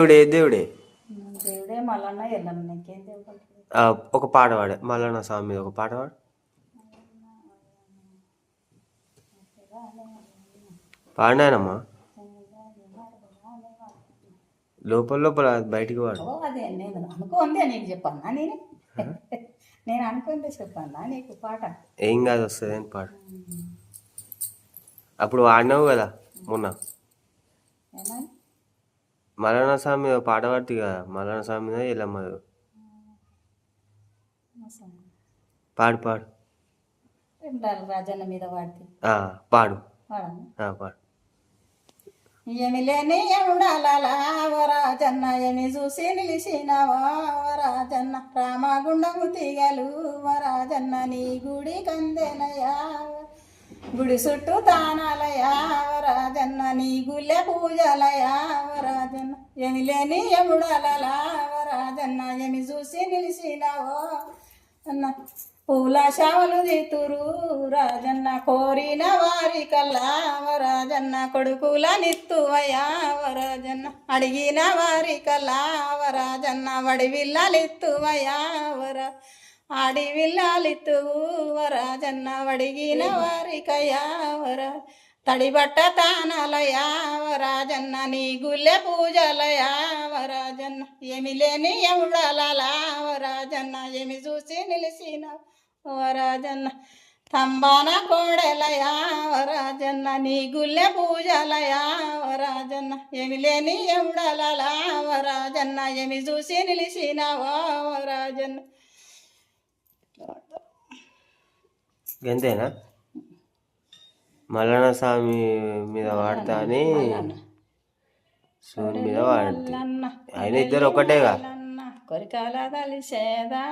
దేవుడే దేవుడే. నీకేం ఒక పాట పాడే. మల్లన్న స్వామి ఒక పాట పాడు. పాడినానమ్మా లోపల లోపల బయటికి అదే నేను అనుకోందే నీకు చెప్పన్నా నేను? నేను అనుకుంటే నీకు పాట? ఏం కాదు వస్తుంది అని పాడు. అప్పుడు వాడినావు కదా మొన్న. ఏమని? మల్లన్న స్వామి పాట పాడుతుంది కదా మల్లన్న స్వామి ఎల్లమ్మ పాడు పాడు. రాజన్న మీద పాడు. పాడు. ఏమి లేని వరాజన్న ఏమి చూసి నిలిచినవా వరాజన్న రామగుండము తీగలు వరాజన్న నీ గుడి కందెనయా గుడి చుట్టూ తానాలయావరాజన్న నీ గుళ్ళె పూజలయావరాజన్న వరాజన్న. లేని ఎముడాలా ఎమి ఏమి చూసి నిలిచినావో అన్న. పూల శావలు దితురు రాజన్న కోరిన వారి కల్లావరాజన్న కొడుకుల నిత్తువయావరాజన్న అడిగిన వారి కల్లా వడివిల్ల నిత్తువయావరా వర ఆడి వరాజన్న వడిగిన వారికయ్యా తడిబట్ట తానలయావరాజన్న నీ గుల్లె పూజలయావరాజన్న ఏమి లేని ఎముడలలా ఏమి చూసి నిలిచిన వరాజన్న. తంబాన కోడెలయావరాజన్న నీ గుల్లె పూజలయావరాజన్న ఏమి లేని ఎముడలలా ఏమి చూసి నిలిచినవా వరాజన్న. అంతేనా మల్లన్న స్వామి మీద వాడతా అని శివుని మీద వాడుతుంది అన్న ఆయన ఇద్దరు ఒకటేగా కొరికాల తలిసేదా